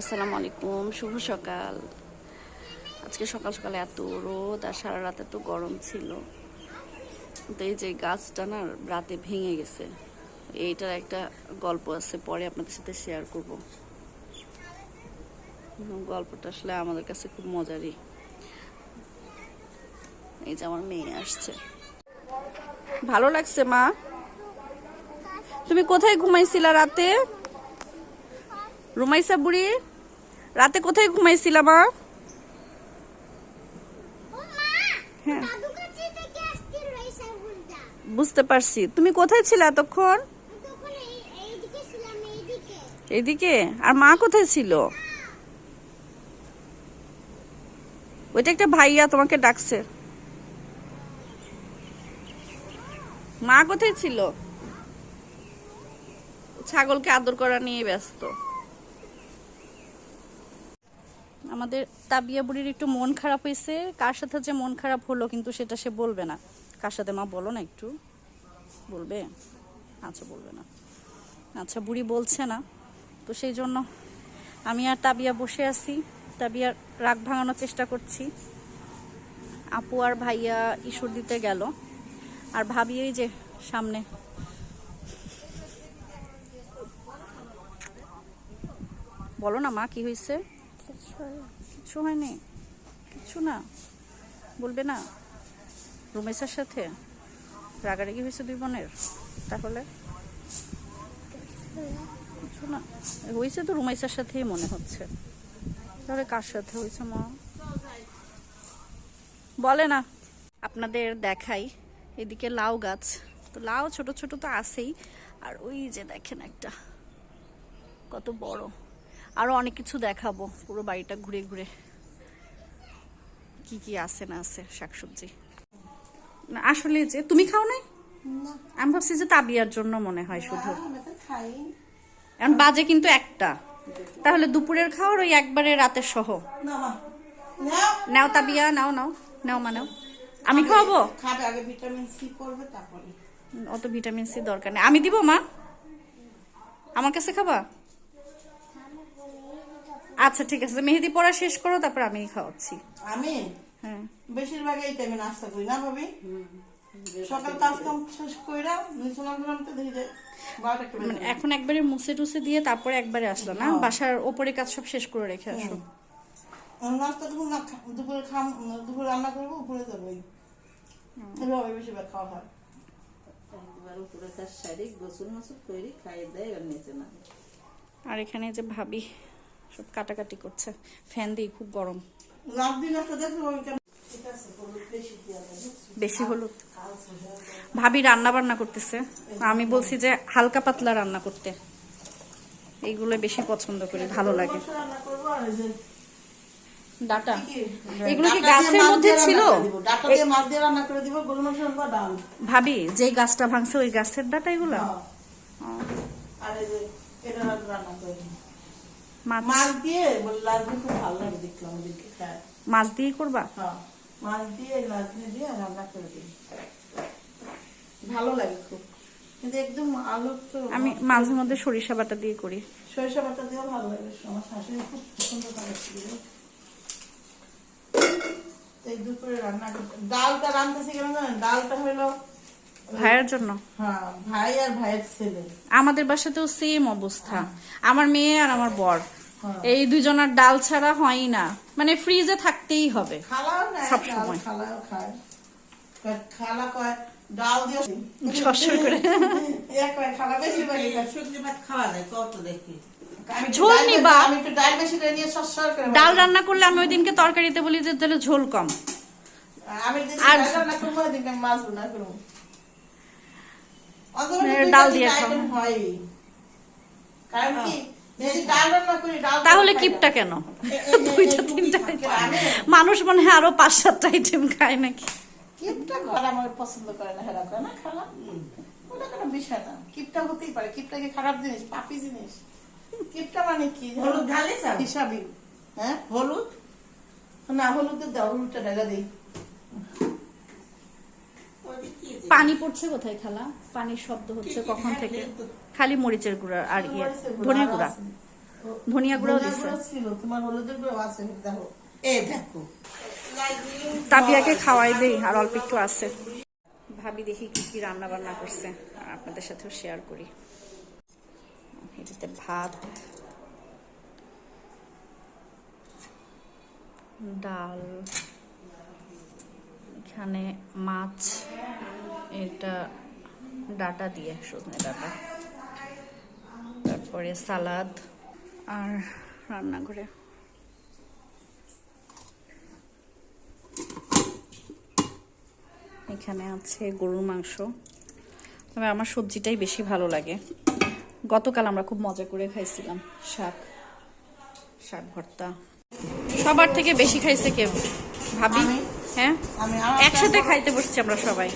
আসসালামু আলাইকুম, শুভ সকাল। আজকে সকাল সকালে এত রোদ আর সারা রাত এত গরম ছিল। তো এই যে গাছটা না রাতে ভেঙে গেছে, এইটার একটা গল্প আছে, পরে আপনাদের সাথে শেয়ার করব। গল্পটা আসলে আমাদের কাছে খুব মজারই। এই যে আমার মেয়ে আসছে। ভালো লাগছে মা? তুমি কোথায় ঘুমাইছিলা রাতে? রুমাইসা বুড়ি? রাতে কোথায় ঘুমাইছিলা মা? হ্যাঁ। বুঝতে পারছি। তুমি কোথায় ছিলে এতক্ষণ? এইদিকে আর মা কোথায় ছিল? ওইটা একটা ভাইয়া তোমাকে ডাকছে। মা কোথায় ছিল? ছাগলকে আদর করা নিয়ে ব্যস্ত। আমাদের তাবিয়া বুড়ির একটু মন খারাপ হয়েছে। কার সাথে যে মন খারাপ হলো কিন্তু সেটা সে বলবে না। কার সাথে? মা, বলো না একটু। বলবে? আচ্ছা বলবে না। আচ্ছা বুড়ি বলছে না। তো সেই জন্য আমি আর তাবিয়া বসে আছি। তাবিয়ার রাগ ভাঙানোর চেষ্টা করছি। আপু আর ভাইয়া ঈশ্বর দিতে গেল। আর ভাবি যে সামনে। বলো না মা, কি হয়েছে? কিছু হয়নি? কিছু না। বলবে না। রুমেশের সাথে রাগারাগি হয়েছে দুই বোনের। তাহলে? কিছু না। হয়েছে তো রুমাইসার সাথেই মনে হচ্ছে। তাহলে কার সাথে হয়েছে মা? বলে না। আপনাদের দেখাই। এদিকে লাউ গাছ। তো লাউ ছোট ছোট তো আছেই। আর ওই যে দেখেন একটা। কত বড়। আরও অনেক কিছু দেখাবো। পুরো বাড়িটা ঘুরে ঘুরে। কি কি আছে না আছে শাকসবজি। আসলে যে তুমি খাও নাই? আমি ভাবছি যে তাবিয়ার জন্য মনে হয় শুধু। এখন বাজে কিন্তু একটা। তাহলে দুপুরের খাওয়ার ওই একবারে রাতের সহ। নাও। তাবিয়া নাও নাও। নাও মা নাও। আমি খাওয়াবো ভিটামিন সি অত ভিটামিন সি দরকার নেই। আমি দিব মা? আমার কাছে খাবা? আচ্ছা ঠিক আছে। মেহেদি পড়া শেষ করো তারপর আমি খাওয়াচ্ছি। আমি? হ্যাঁ। বেশিরভাগ এই টাইমে নাস্তা করি না ভাবি? সকাল কাজ কাম শেষ কইরা নিচুনা করলাম তো দেখি যে বারোটা একটা মানে এখন একবারে মুছে টুসে দিয়ে তারপরে একবারে আসলো না? বাসার ওপরে কাজ সব শেষ করে রেখে আসো। আর নাস্তা দুপুর না দুপুরে খাম দুপুরে রান্না করব উপরে যাব এভাবে বেশিরভাগ খাওয়া হয়। আর এখানে যে ভাবি সব কাটাকাটি করছে। ফ্যান দিই খুব গরম। বেশি হলুদ। ভাবি রান্না বান্না করতেছে। আমি বলছি যে হালকা পাতলা রান্না করতে। এইগুলো বেশি পছন্দ করি ভালো লাগে। ডাটা? এগুলো কি গাছের মধ্যে ছিল? দিয়ে দিয়ে ভাবি যে গাছটা ভাঙছে ওই গাছের ডাটা এগুলো? হ্যাঁ। আর এটা রান্না করে। মাছ? মাছ দিয়ে বলে লাজমি খুব ভালো লাগে দেখলাম ওদেরকে মাছ দিয়ে করবা? হ্যাঁ মাছ দিয়ে লাজমি দিয়ে রান্না করে দিই। ভালো লাগে খুব। কিন্তু একদম আলু তো আমি মাঝে মধ্যে সরিষা বাটা দিয়ে করি। সরিষা বাটা দিয়েও ভালো লাগে আমার শাশুড়ি খুব পছন্দ করে এই দুপুরে রান্না করতে ডালটা রান্নতেছি কেন জানেন? ডালটা হলো ভাইয়ের জন্য? হ্যাঁ ভাই আর ভাইয়ের ছেলে। আমাদের বাসাতেও সেম অবস্থা। আমার মেয়ে আর আমার বর। হ্যাঁ। এই দুজনের ডাল ছাড়া হয় না। মানে ফ্রিজে থাকতেই হবে। খালাও না সব ডাল সময়। খালাও খায়। কয় খালা কয় ডাল দিয়ে করে। এক খালা বেশি বাড়ি ভাত খাওয়া যায় কত দেখি। ঝোল ডাল নিবা? ডাল বেশি করে নিয়ে সরসর করে ডাল বানাই। রান্না করলে আমি ওই দিনকে তরকারিতে বলি যে তাহলে ঝোল কম। আর- ডাল রান্না করব ওই দিনকে আমি মাছ রান্না করব অন্তত মানে দুই ডাল দিয়ে কারণ কি ডাল তো তাহলে কিপটা কেন? দুইটা তিনটা মানুষ মনে হয় আরও পাঁচ সাতটা আইটেম খায় নাকি? কিপটা ঘর আমার পছন্দ করে না হেরা করে না খালা ওটা কোনো বিষয় না। কিপটা হতেই পারে। কিপটা কি খারাপ জিনিস? পাপি জিনিস। কিপটা মানে কি? হলুদ আর? হিসাবই হ্যাঁ? হলুদ? না হলুদের দাও হলুদটা ঢাকা দিই। পানি পড়ছে কোথায় খালা? পানির শব্দ হচ্ছে কখন থেকে? খালি মরিচের গুঁড়া আর ইয়ে। ধনিয়া গুঁড়ো। ধনিয়া দিছে। গুঁড়ো তোমার হলুদের আছে দেখো। এ দেখো। তাবিয়াকে খাওয়াই দেই আর অল্প একটু আছে। ভাবি দেখি কি কি রান্না বান্না করছে আর আপনাদের সাথেও শেয়ার করি। এটাতে ভাত ডাল এখানে মাছ। এটা ডাটা দিয়ে সজনে ডাটা। তারপরে সালাদ আর রান্নাঘরে। এখানে আছে গরুর মাংস। তবে আমার সবজিটাই বেশি ভালো লাগে। গতকাল আমরা খুব মজা করে খাইছিলাম শাক শাক ভর্তা। সবার থেকে বেশি খাইছে কেউ? ভাবি? হ্যাঁ? আমি একসাথে খাইতে বসছি আমরা সবাই।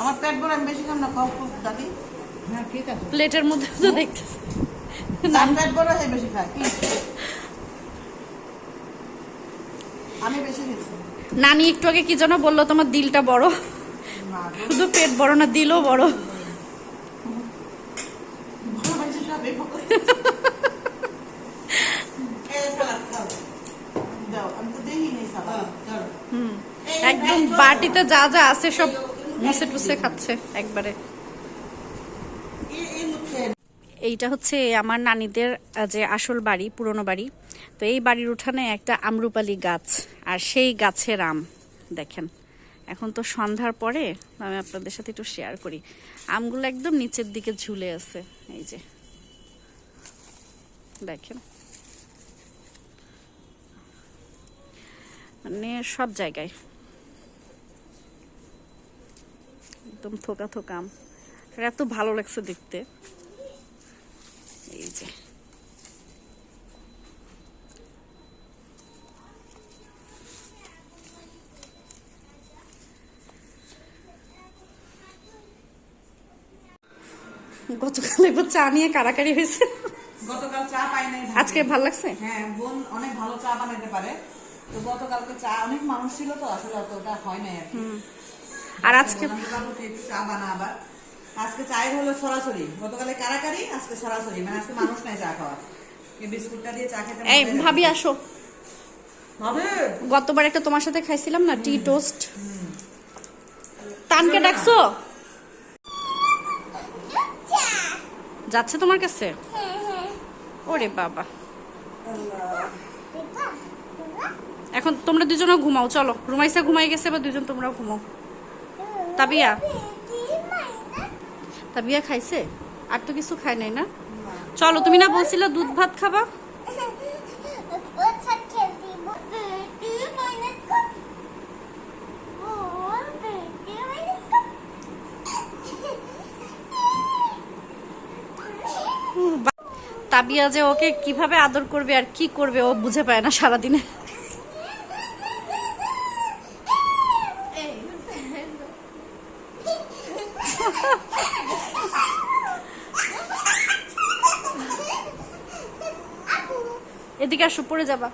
আমার পেট ভরে আমি বেশি খাম না খাও খুব দাদি হ্যাঁ ঠিক আছে। প্লেটের মধ্যে তো দেখতেছি। আমি পেট ভরে হয় বেশি কি? আমি বেশি খেয়েছি নানি একটু আগে কি যেন বলল তোমার দিলটা বড়। শুধু পেট বড় না দিলও বড়। এই, একদম বাটিতে যা যা আছে সব খাচ্ছে একবারে। এইটা হচ্ছে আমার নানিদের যে আসল বাড়ি, পুরনো বাড়ি। তো এই বাড়ির উঠানে একটা আমরুপালি গাছ, আর সেই গাছের আম, দেখেন। এখন তো সন্ধ্যার পরে, আমি আপনাদের সাথে একটু শেয়ার করি। আমগুলো একদম নিচের দিকে ঝুলে আছে, এই যে। দেখেন। মানে সব জায়গায়। একদম থোকা থোকা আম। এত ভালো লাগছে দেখতে। এই যে। গতকাল একবার চা নিয়ে কারাকারি হয়েছে। গতকাল চা পাই নাই। আজকে ভালো লাগছে? হ্যাঁ বোন অনেক ভালো চা বানাইতে পারে। তো গতকালকে চা অনেক মানুষ ছিল তো আসলে অতটা হয় নাই আর কি। আর আজকে চা বানা আবার। আজকে চায়ের হলো সরাসরি। গতকালে কারাকারি আজকে সরাসরি। মানে আজকে মানুষ নাই চা খাওয়ার। এই বিস্কুটটা দিয়ে চা খেতে এই ভাবি আসো। ভাবে! গতবার একটা তোমার সাথে খাইছিলাম না টি টোস্ট। তানকে ডাকছো? যাচ্ছে তোমার কাছে? ওরে বাবা। এখন তোমরা দুজনও ঘুমাও চলো। রুমাইসা ঘুমাই গেছে এবার দুজন তোমরাও ঘুমাও। তাবিয়া? তাবিয়া খাইছে? আর তো কিছু খাই নাই না? চলো, তুমি না বলছিলে দুধ ভাত খাবা? তাবিয়া যে ওকে কীভাবে আদর করবে আর কি করবে ও বুঝে পায় না সারাদিনে। এদিকে আর পড়ে যাবা।